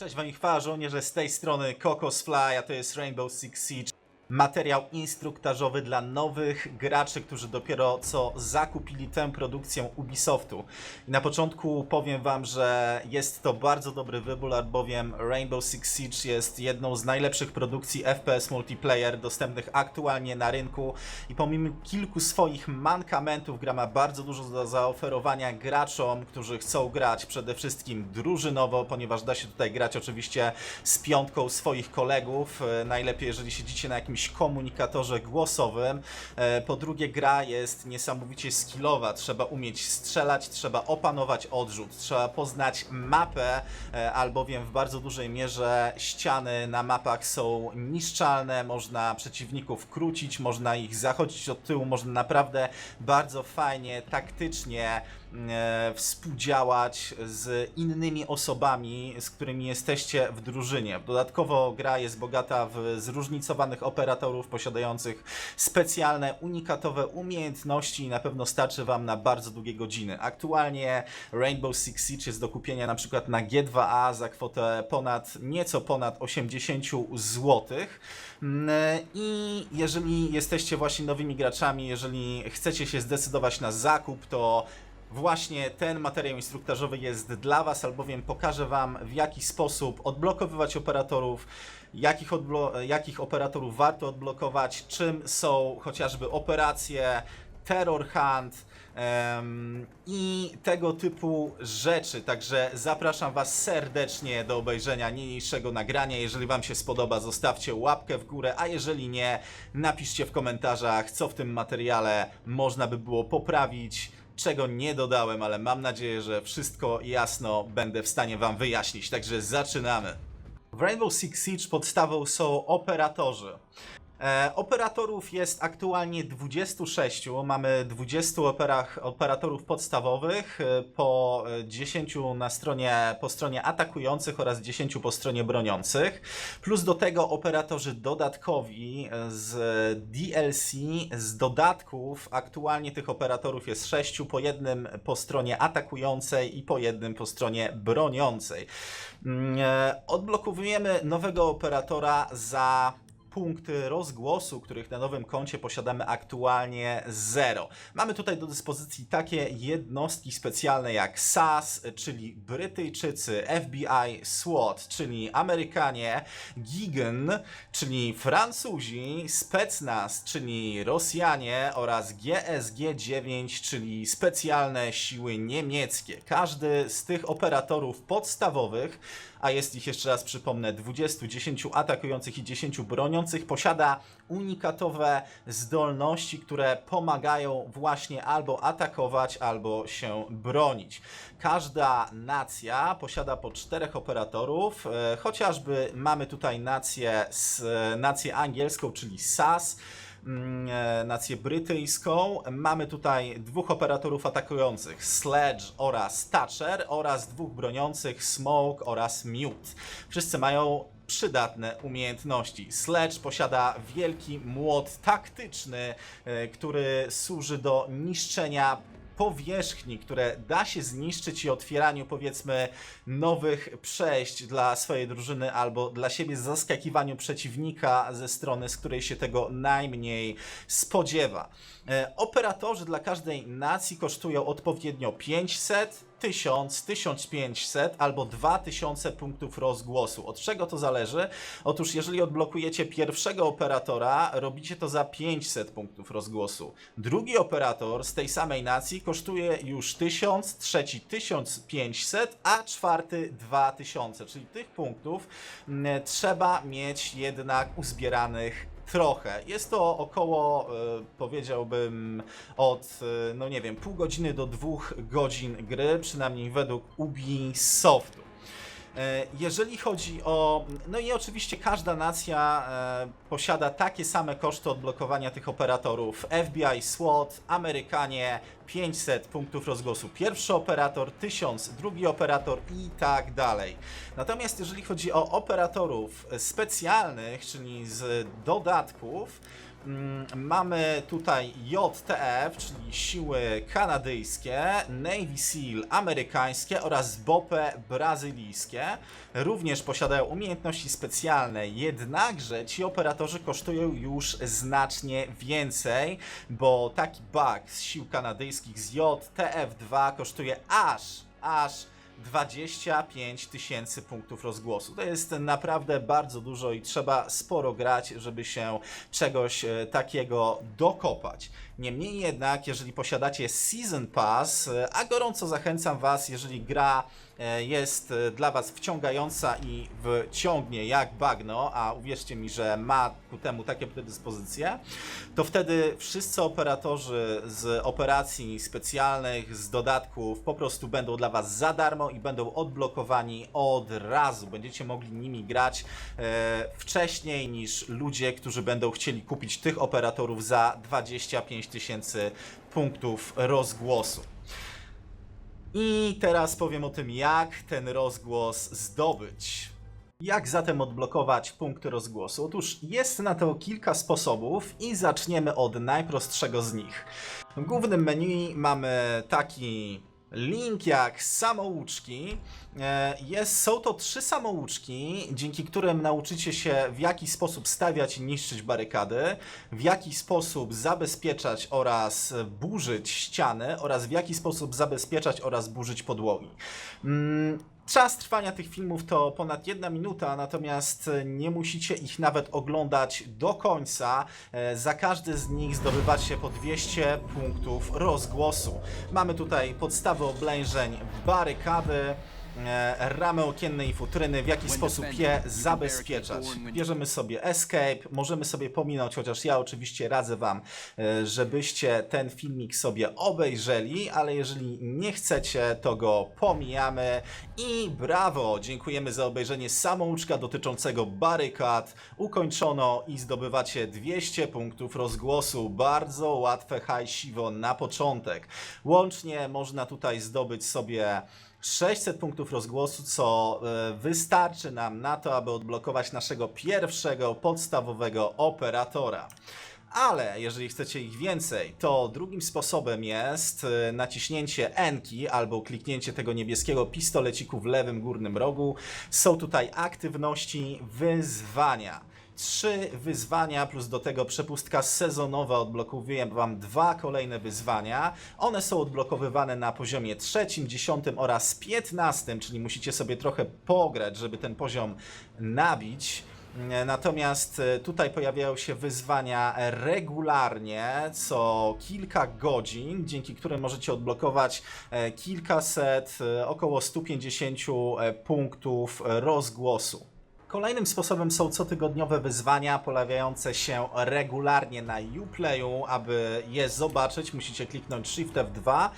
Cześć wam i chwała żołnierze z tej strony Kokos Fly, a to jest Rainbow Six Siege. Materiał instruktażowy dla nowych graczy, którzy dopiero co zakupili tę produkcję Ubisoftu. I na początku powiem wam, że jest to bardzo dobry wybór, albowiem Rainbow Six Siege jest jedną z najlepszych produkcji FPS multiplayer dostępnych aktualnie na rynku i pomimo kilku swoich mankamentów gra ma bardzo dużo do zaoferowania graczom, którzy chcą grać przede wszystkim drużynowo, ponieważ da się tutaj grać oczywiście z piątką swoich kolegów. E, Najlepiej, jeżeli siedzicie na jakimś komunikatorze głosowym. E, Po drugie, gra jest niesamowicie skillowa. Trzeba umieć strzelać, trzeba opanować odrzut, trzeba poznać mapę, e, albowiem w bardzo dużej mierze ściany na mapach są niszczalne, można przeciwników krócić, można ich zachodzić od tyłu, można naprawdę bardzo fajnie, taktycznie współdziałać z innymi osobami, z którymi jesteście w drużynie. Dodatkowo gra jest bogata w zróżnicowanych operatorów posiadających specjalne, unikatowe umiejętności i na pewno starczy Wam na bardzo długie godziny. Aktualnie Rainbow Six Siege jest do kupienia na przykład na G2A za kwotę ponad, nieco ponad 80 zł. I jeżeli jesteście właśnie nowymi graczami, jeżeli chcecie się zdecydować na zakup, to Właśnie ten materiał instruktażowy jest dla Was, albowiem pokażę Wam w jaki sposób odblokowywać operatorów, jakich, jakich operatorów warto odblokować, czym są chociażby operacje, terror hunt em, i tego typu rzeczy. Także zapraszam Was serdecznie do obejrzenia niniejszego nagrania. Jeżeli Wam się spodoba, zostawcie łapkę w górę, a jeżeli nie, napiszcie w komentarzach, co w tym materiale można by było poprawić czego nie dodałem, ale mam nadzieję, że wszystko jasno będę w stanie Wam wyjaśnić. Także zaczynamy. W Rainbow Six Siege podstawą są operatorzy. E, operatorów jest aktualnie 26. Mamy 20 operach, operatorów podstawowych, e, po e, 10 na stronie, po stronie atakujących oraz 10 po stronie broniących. Plus do tego operatorzy dodatkowi e, z DLC, z dodatków. Aktualnie tych operatorów jest 6, po jednym po stronie atakującej i po jednym po stronie broniącej. Mm, e, Odblokowujemy nowego operatora za punkty rozgłosu, których na nowym koncie posiadamy aktualnie 0. Mamy tutaj do dyspozycji takie jednostki specjalne jak SAS, czyli Brytyjczycy, FBI, SWAT, czyli Amerykanie, Gigan, czyli Francuzi, Specnaz, czyli Rosjanie oraz GSG-9, czyli specjalne siły niemieckie. Każdy z tych operatorów podstawowych a jest ich jeszcze raz przypomnę 20, 10 atakujących i 10 broniących, posiada unikatowe zdolności, które pomagają właśnie albo atakować, albo się bronić. Każda nacja posiada po czterech operatorów, e, chociażby mamy tutaj nację, z, nację angielską, czyli SAS, e, nację brytyjską. Mamy tutaj dwóch operatorów atakujących, Sledge oraz Thatcher oraz dwóch broniących, Smoke oraz Mute. Wszyscy mają przydatne umiejętności. Sledge posiada wielki młot taktyczny, e, który służy do niszczenia powierzchni, które da się zniszczyć i otwieraniu powiedzmy nowych przejść dla swojej drużyny albo dla siebie zaskakiwaniu przeciwnika ze strony, z której się tego najmniej spodziewa. E, Operatorzy dla każdej nacji kosztują odpowiednio 500, 1000, 1500 albo 2000 punktów rozgłosu. Od czego to zależy? Otóż jeżeli odblokujecie pierwszego operatora, robicie to za 500 punktów rozgłosu. Drugi operator z tej samej nacji kosztuje już 1000, trzeci 1500, a czwarty 2000, czyli tych punktów mm, trzeba mieć jednak uzbieranych trochę. Jest to około, e, powiedziałbym, od, e, no nie wiem, pół godziny do dwóch godzin gry, przynajmniej według Ubisoftu. E, Jeżeli chodzi o. No i oczywiście każda nacja e, posiada takie same koszty odblokowania tych operatorów. FBI, SWAT, Amerykanie 500 punktów rozgłosu. Pierwszy operator 1000, drugi operator i tak dalej. Natomiast jeżeli chodzi o operatorów specjalnych, czyli z dodatków, mamy tutaj JTF, czyli siły kanadyjskie, Navy SEAL amerykańskie oraz BOPE brazylijskie. Również posiadają umiejętności specjalne, jednakże ci operatorzy kosztują już znacznie więcej, bo taki bug z sił kanadyjskich z JTF-2 kosztuje aż, aż 25 tysięcy punktów rozgłosu. To jest naprawdę bardzo dużo i trzeba sporo grać, żeby się czegoś e, takiego dokopać. Niemniej jednak, jeżeli posiadacie Season Pass, e, a gorąco zachęcam Was, jeżeli gra e, jest e, dla Was wciągająca i wciągnie jak bagno, a uwierzcie mi, że ma ku temu takie predyspozycje, to wtedy wszyscy operatorzy z operacji specjalnych, z dodatków po prostu będą dla Was za darmo i będą odblokowani od razu. Będziecie mogli nimi grać wcześniej niż ludzie, którzy będą chcieli kupić tych operatorów za 25 tysięcy punktów rozgłosu. I teraz powiem o tym, jak ten rozgłos zdobyć. Jak zatem odblokować punkty rozgłosu? Otóż jest na to kilka sposobów i zaczniemy od najprostszego z nich. W głównym menu mamy taki link jak samouczki. E, Jest, są to trzy samouczki, dzięki którym nauczycie się w jaki sposób stawiać i niszczyć barykady, w jaki sposób zabezpieczać oraz burzyć ściany oraz w jaki sposób zabezpieczać oraz burzyć podłogi. Czas trwania tych filmów to ponad jedna minuta, natomiast e, nie musicie ich nawet oglądać do końca. E, Za każdy z nich zdobywacie po 200 punktów rozgłosu. Mamy tutaj podstawy oblężeń, barykady, ramy okienne i futryny, w jaki sposób je zabezpieczać. Bierzemy sobie escape, możemy sobie pominąć, chociaż ja oczywiście radzę Wam, e, żebyście ten filmik sobie obejrzeli, ale jeżeli nie chcecie, to go pomijamy i brawo! Dziękujemy za obejrzenie samouczka dotyczącego barykad. Ukończono i zdobywacie 200 punktów rozgłosu. Bardzo łatwe hajsiwo na początek. Łącznie można tutaj zdobyć sobie 600 punktów rozgłosu, co e, wystarczy nam na to, aby odblokować naszego pierwszego podstawowego operatora. Ale jeżeli chcecie ich więcej, to drugim sposobem jest e, naciśnięcie Enki albo kliknięcie tego niebieskiego pistoleciku w lewym górnym rogu. Są tutaj aktywności wyzwania trzy wyzwania, plus do tego przepustka sezonowa odblokowuje Wam dwa kolejne wyzwania. One są odblokowywane na poziomie trzecim, dziesiątym oraz piętnastym, czyli musicie sobie trochę pograć, żeby ten poziom nabić. Natomiast e, tutaj pojawiają się wyzwania regularnie, co kilka godzin, dzięki którym możecie odblokować e, kilkaset, e, około 150 e, punktów rozgłosu. Kolejnym sposobem są cotygodniowe wyzwania pojawiające się regularnie na Uplayu. Aby je zobaczyć, musicie kliknąć Shift F2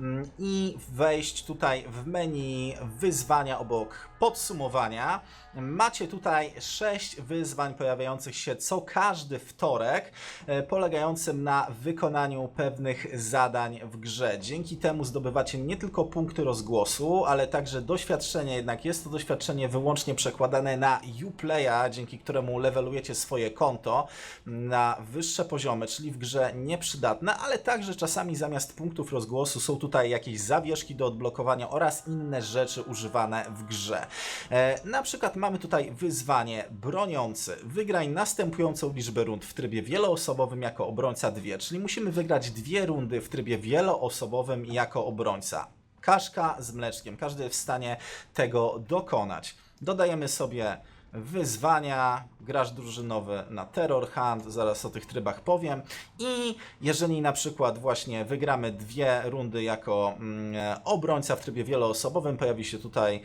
mm, i wejść tutaj w menu wyzwania obok podsumowania. Macie tutaj 6 wyzwań pojawiających się co każdy wtorek, e, polegającym na wykonaniu pewnych zadań w grze. Dzięki temu zdobywacie nie tylko punkty rozgłosu, ale także doświadczenie, jednak jest to doświadczenie wyłącznie przekładane na Uplaya, dzięki któremu levelujecie swoje konto na wyższe poziomy, czyli w grze nieprzydatne, ale także czasami zamiast punktów rozgłosu są tutaj jakieś zawieszki do odblokowania oraz inne rzeczy używane w grze. E, na przykład mamy tutaj wyzwanie broniący. Wygraj następującą liczbę rund w trybie wieloosobowym jako obrońca dwie, czyli musimy wygrać dwie rundy w trybie wieloosobowym jako obrońca. Kaszka z mleczkiem, każdy w stanie tego dokonać. Dodajemy sobie wyzwania, graż drużynowy na Terror Hunt, zaraz o tych trybach powiem. I jeżeli na przykład właśnie wygramy dwie rundy jako mm, obrońca w trybie wieloosobowym, pojawi się tutaj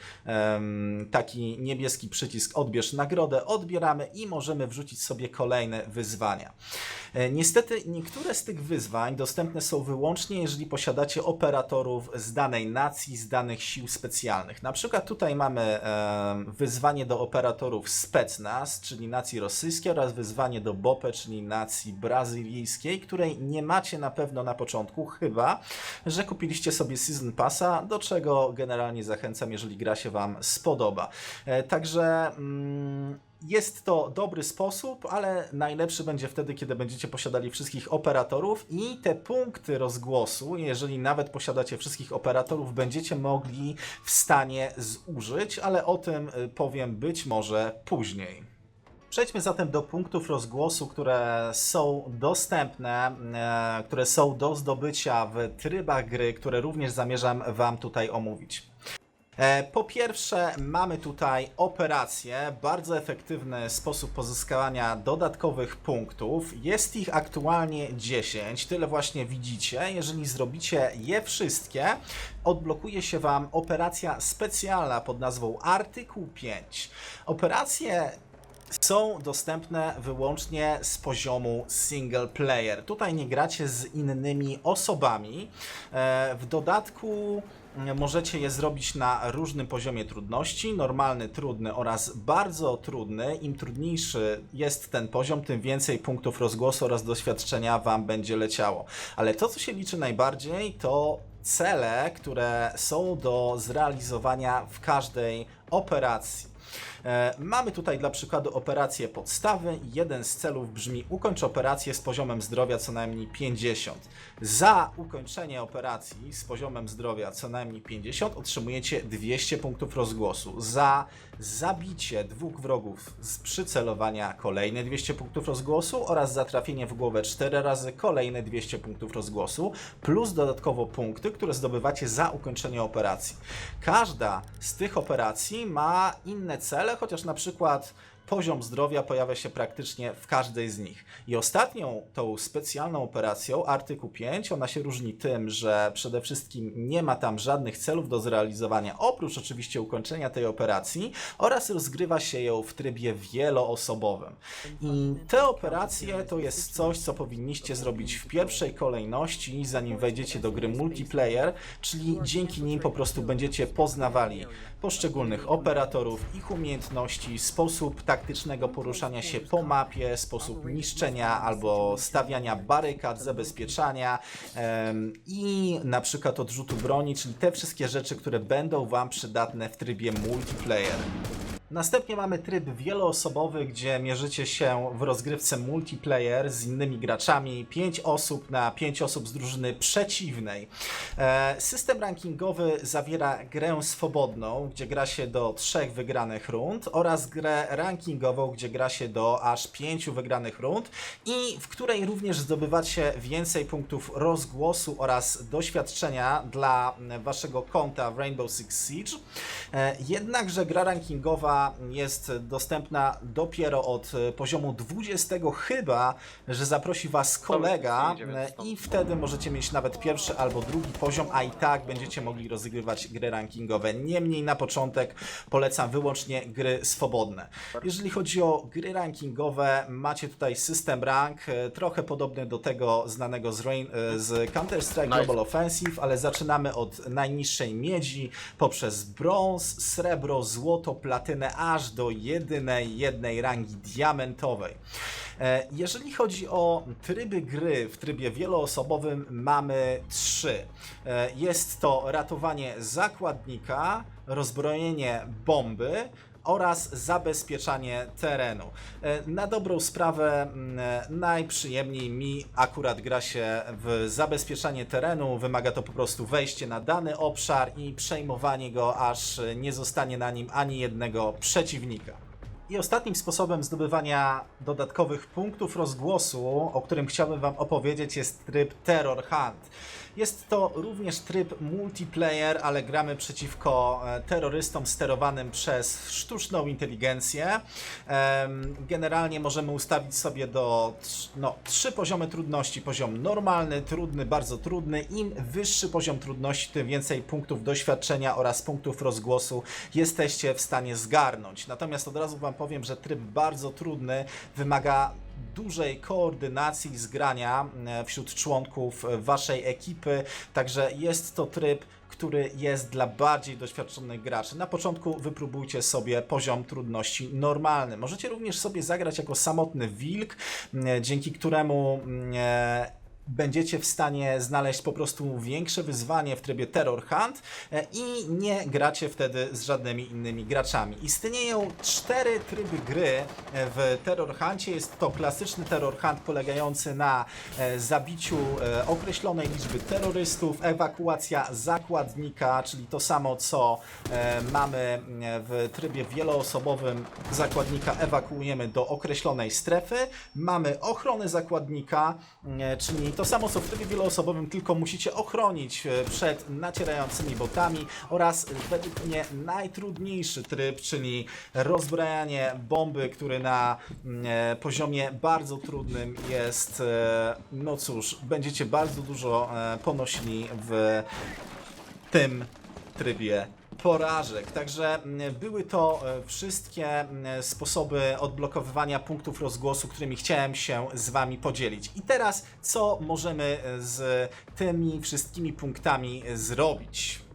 taki niebieski przycisk odbierz nagrodę, odbieramy i możemy wrzucić sobie kolejne wyzwania. E, Niestety niektóre z tych wyzwań dostępne są wyłącznie, jeżeli posiadacie operatorów z danej nacji, z danych sił specjalnych. Na przykład tutaj mamy wyzwanie do operatorów Specnaz, czyli nacji rosyjskiej oraz wyzwanie do BOPE, czyli nacji brazylijskiej, której nie macie na pewno na początku, chyba, że kupiliście sobie Season Passa, do czego generalnie zachęcam, jeżeli gra się Wam spodoba. E, Także mm, Jest to dobry sposób, ale najlepszy będzie wtedy, kiedy będziecie posiadali wszystkich operatorów i te punkty rozgłosu, jeżeli nawet posiadacie wszystkich operatorów, będziecie mogli w stanie zużyć, ale o tym y, powiem być może później. Przejdźmy zatem do punktów rozgłosu, które są dostępne, e, które są do zdobycia w trybach gry, które również zamierzam Wam tutaj omówić. E, Po pierwsze, mamy tutaj operację, bardzo efektywny sposób pozyskiwania dodatkowych punktów. Jest ich aktualnie 10, tyle właśnie widzicie. Jeżeli zrobicie je wszystkie, odblokuje się Wam operacja specjalna pod nazwą Artykuł 5. Operacje są dostępne wyłącznie z poziomu single player. Tutaj nie gracie z innymi osobami. E, W dodatku możecie je zrobić na różnym poziomie trudności, normalny, trudny oraz bardzo trudny. Im trudniejszy jest ten poziom, tym więcej punktów rozgłosu oraz doświadczenia Wam będzie leciało. Ale to, co się liczy najbardziej, to cele, które są do zrealizowania w każdej operacji. E, Mamy tutaj dla przykładu operację podstawy. Jeden z celów brzmi ukończ operację z poziomem zdrowia co najmniej 50. Za ukończenie operacji z poziomem zdrowia co najmniej 50 otrzymujecie 200 punktów rozgłosu. Za zabicie dwóch wrogów z przycelowania kolejne 200 punktów rozgłosu oraz za trafienie w głowę 4 razy kolejne 200 punktów rozgłosu plus dodatkowo punkty, które zdobywacie za ukończenie operacji. Każda z tych operacji ma inne cele, chociaż na przykład poziom zdrowia pojawia się praktycznie w każdej z nich. I ostatnią tą specjalną operacją, artykuł 5, ona się różni tym, że przede wszystkim nie ma tam żadnych celów do zrealizowania, oprócz oczywiście ukończenia tej operacji oraz rozgrywa się ją w trybie wieloosobowym. I te operacje to jest coś, co powinniście zrobić w pierwszej kolejności, zanim wejdziecie do gry multiplayer, czyli dzięki nim po prostu będziecie poznawali poszczególnych operatorów, ich umiejętności, sposób taktycznego poruszania się po mapie, sposób niszczenia albo stawiania barykad, zabezpieczania em, i na przykład odrzutu broni, czyli te wszystkie rzeczy, które będą Wam przydatne w trybie multiplayer. Następnie mamy tryb wieloosobowy, gdzie mierzycie się w rozgrywce multiplayer z innymi graczami, 5 osób na 5 osób z drużyny przeciwnej. E, System rankingowy zawiera grę swobodną, gdzie gra się do 3 wygranych rund oraz grę rankingową, gdzie gra się do aż 5 wygranych rund i w której również zdobywacie więcej punktów rozgłosu oraz doświadczenia dla waszego konta w Rainbow Six Siege. E, Jednakże gra rankingowa jest dostępna dopiero od e, poziomu 20, chyba że zaprosi was kolega e, i wtedy możecie mieć nawet pierwszy albo drugi poziom, a i tak będziecie mogli rozgrywać gry rankingowe. Niemniej na początek polecam wyłącznie gry swobodne. Jeżeli chodzi o gry rankingowe, macie tutaj system rank, e, trochę podobny do tego znanego z, Rain, z Counter-Strike. Global Offensive, ale zaczynamy od najniższej miedzi, poprzez brąz, srebro, złoto, platynę, aż do jedynej jednej rangi diamentowej. E, Jeżeli chodzi o tryby gry w trybie wieloosobowym, mamy trzy. E, Jest to ratowanie zakładnika, rozbrojenie bomby oraz zabezpieczanie terenu. E, Na dobrą sprawę mm, e, najprzyjemniej mi akurat gra się w zabezpieczanie terenu. Wymaga to po prostu wejście na dany obszar i przejmowanie go, aż nie zostanie na nim ani jednego przeciwnika. I ostatnim sposobem zdobywania dodatkowych punktów rozgłosu, o którym chciałbym Wam opowiedzieć, jest tryb Terror Hunt. Jest to również tryb multiplayer, ale gramy przeciwko e, terrorystom sterowanym przez sztuczną inteligencję. Generalnie możemy ustawić sobie do no, trzy poziomy trudności. Poziom normalny, trudny, bardzo trudny. Im wyższy poziom trudności, tym więcej punktów doświadczenia oraz punktów rozgłosu jesteście w stanie zgarnąć. Natomiast od razu Wam powiem, że tryb bardzo trudny wymaga dużej koordynacji zgrania e, wśród członków e, waszej ekipy, także jest to tryb, który jest dla bardziej doświadczonych graczy. Na początku wypróbujcie sobie poziom trudności normalny. Możecie również sobie zagrać jako samotny wilk, m, dzięki któremu e, będziecie w stanie znaleźć po prostu większe wyzwanie w trybie Terror Hunt e, i nie gracie wtedy z żadnymi innymi graczami. Istnieją cztery tryby gry e, w Terror Huncie. Jest to klasyczny Terror Hunt polegający na e, zabiciu określonej liczby terrorystów, ewakuacja zakładnika, czyli to samo co mamy w trybie wieloosobowym. Zakładnika ewakuujemy do określonej strefy. Mamy ochronę zakładnika, czyli to samo co w trybie wieloosobowym, tylko musicie ochronić e, przed nacierającymi botami oraz e, według mnie najtrudniejszy tryb, czyli rozbrajanie bomby, który na mm, e, poziomie bardzo trudnym jest, no cóż, będziecie bardzo dużo ponosili w tym trybie porażek. Także były to e, wszystkie sposoby odblokowywania punktów rozgłosu, którymi chciałem się z Wami podzielić. I teraz, co możemy e, z tymi wszystkimi punktami zrobić?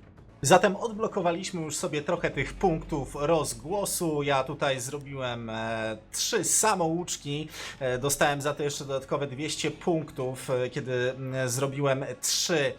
Zatem odblokowaliśmy już sobie trochę tych punktów rozgłosu. Ja tutaj zrobiłem e, trzy samouczki. E, dostałem za to jeszcze dodatkowe 200 punktów, e, kiedy zrobiłem trzy.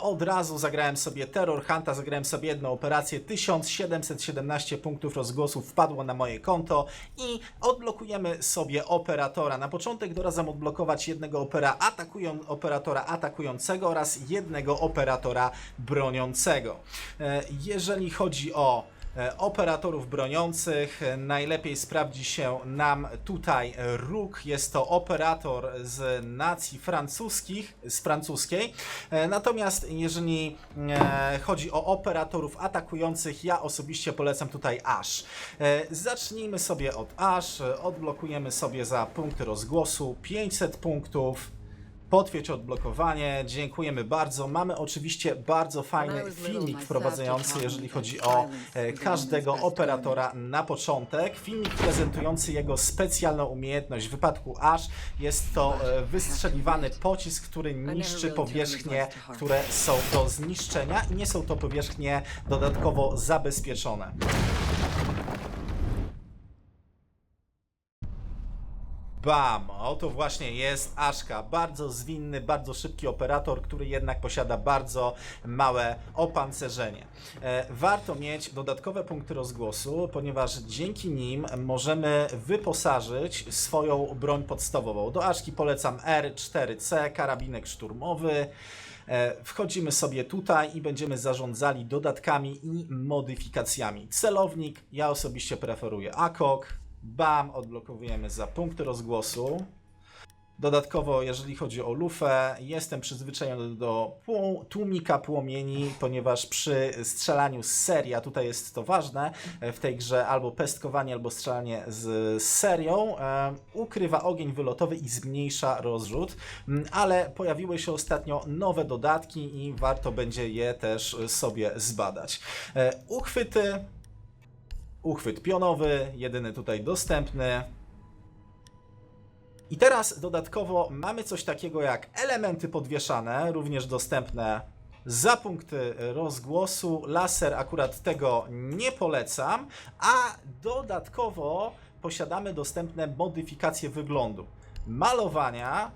Od razu zagrałem sobie Terror Hunta, zagrałem sobie jedną operację. 1717 punktów rozgłosu wpadło na moje konto i odblokujemy sobie operatora. Na początek dorazam odblokować jednego opera atakują, operatora atakującego oraz jednego operatora broniącego. E, Jeżeli chodzi o e, operatorów broniących, e, najlepiej sprawdzi się nam tutaj róg. Jest to operator z nacji francuskich, z francuskiej. Natomiast jeżeli chodzi o operatorów atakujących, ja osobiście polecam tutaj Ash. Zacznijmy sobie od Ash. Odblokujemy sobie za punkty rozgłosu 500 punktów. Potwierdź odblokowanie, dziękujemy bardzo. Mamy oczywiście bardzo fajny filmik wprowadzający, jeżeli chodzi o e, każdego operatora na początek. Filmik prezentujący jego specjalną umiejętność. W wypadku Ash jest to e, wystrzeliwany pocisk, który niszczy powierzchnie, które są do zniszczenia i nie są to powierzchnie dodatkowo zabezpieczone. Bam! Oto właśnie jest Aszka. Bardzo zwinny, bardzo szybki operator, który jednak posiada bardzo małe opancerzenie. E, warto mieć dodatkowe punkty rozgłosu, ponieważ dzięki nim możemy wyposażyć swoją broń podstawową. Do Aszki polecam R4C, karabinek szturmowy. E, Wchodzimy sobie tutaj i będziemy zarządzali dodatkami i modyfikacjami. Celownik, ja osobiście preferuję AKOK. Bam, odblokowujemy za punkty rozgłosu. Dodatkowo, jeżeli chodzi o lufę, jestem przyzwyczajony do tłumika płomieni, ponieważ przy strzelaniu z serii, a tutaj jest to ważne e, w tej grze, albo pestkowanie, albo strzelanie z, z serią, e, ukrywa ogień wylotowy i zmniejsza rozrzut, Mm, ale pojawiły się ostatnio nowe dodatki i warto będzie je też sobie zbadać. E, uchwyty, uchwyt pionowy, jedyny tutaj dostępny. I teraz dodatkowo mamy coś takiego jak elementy podwieszane, również dostępne za punkty rozgłosu. Laser akurat tego nie polecam, a dodatkowo posiadamy dostępne modyfikacje wyglądu. Malowania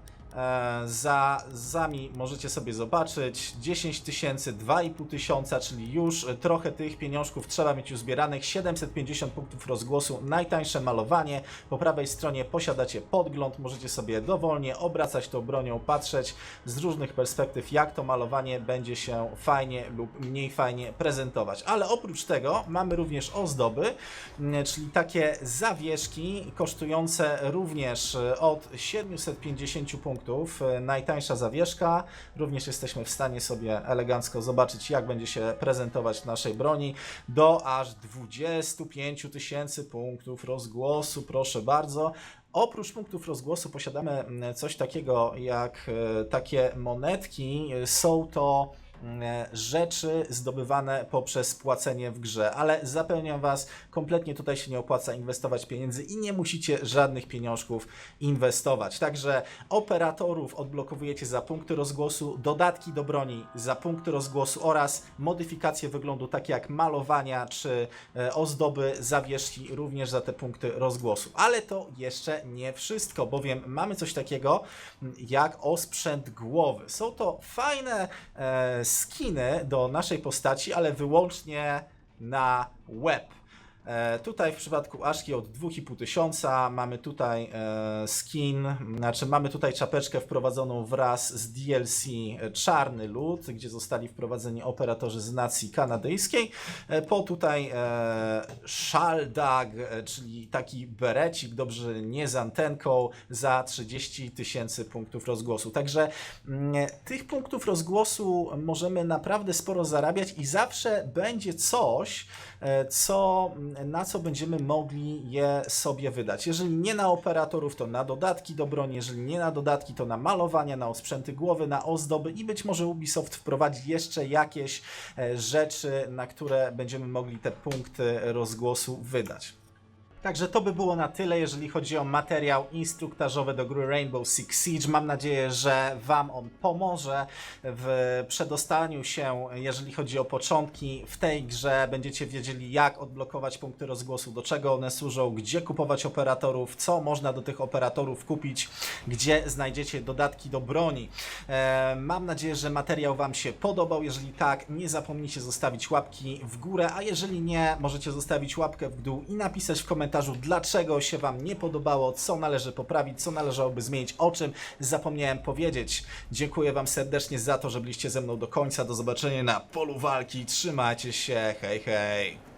za zami możecie sobie zobaczyć 10 tysięcy, 2,5 tysiąca, czyli już trochę tych pieniążków trzeba mieć uzbieranych. 750 punktów rozgłosu, najtańsze malowanie. Po prawej stronie posiadacie podgląd, możecie sobie dowolnie obracać tą bronią, patrzeć z różnych perspektyw, jak to malowanie będzie się fajnie lub mniej fajnie prezentować. Ale oprócz tego mamy również ozdoby, mm, czyli takie zawieszki kosztujące również e, od 750 punktów. E, Najtańsza zawieszka. Również jesteśmy w stanie sobie elegancko zobaczyć, jak będzie się prezentować w naszej broni. Do aż 25 tysięcy punktów rozgłosu, proszę bardzo. Oprócz punktów rozgłosu posiadamy mm, coś takiego jak e, takie monetki. Są to e, rzeczy zdobywane poprzez płacenie w grze, ale zapewniam Was, kompletnie tutaj się nie opłaca inwestować pieniędzy i nie musicie żadnych pieniążków inwestować. Także operatorów odblokowujecie za punkty rozgłosu, dodatki do broni za punkty rozgłosu oraz modyfikacje wyglądu takie jak malowania czy e, ozdoby zawieszki również za te punkty rozgłosu. Ale to jeszcze nie wszystko, bowiem mamy coś takiego m, jak osprzęt głowy. Są to fajne e, skiny do naszej postaci, ale wyłącznie na web. E, tutaj w przypadku Aszki od 2,5 tysiąca mamy tutaj e, skin, znaczy mamy tutaj czapeczkę wprowadzoną wraz z DLC Czarny Lud, gdzie zostali wprowadzeni operatorzy z nacji kanadyjskiej. E, po tutaj Shaldag, czyli taki berecik, dobrze nie z antenką, za 30 tysięcy punktów rozgłosu. Także mm, tych punktów rozgłosu możemy naprawdę sporo zarabiać i zawsze będzie coś, co, na co będziemy mogli je sobie wydać. Jeżeli nie na operatorów, to na dodatki do broni, jeżeli nie na dodatki, to na malowania, na osprzęty głowy, na ozdoby i być może Ubisoft wprowadzi jeszcze jakieś e, rzeczy, na które będziemy mogli te punkty rozgłosu wydać. Także to by było na tyle, jeżeli chodzi o materiał instruktażowy do gry Rainbow Six Siege. Mam nadzieję, że Wam on pomoże w przedostaniu się, jeżeli chodzi o początki w tej grze. Będziecie wiedzieli, jak odblokować punkty rozgłosu, do czego one służą, gdzie kupować operatorów, co można do tych operatorów kupić, gdzie znajdziecie dodatki do broni. E, mam nadzieję, że materiał Wam się podobał. Jeżeli tak, nie zapomnijcie zostawić łapki w górę, a jeżeli nie, możecie zostawić łapkę w dół i napisać w komentarzu, dlaczego się Wam nie podobało, co należy poprawić, co należałoby zmienić, o czym zapomniałem powiedzieć. Dziękuję Wam serdecznie za to, że byliście ze mną do końca. Do zobaczenia na polu walki. Trzymajcie się. Hej, hej.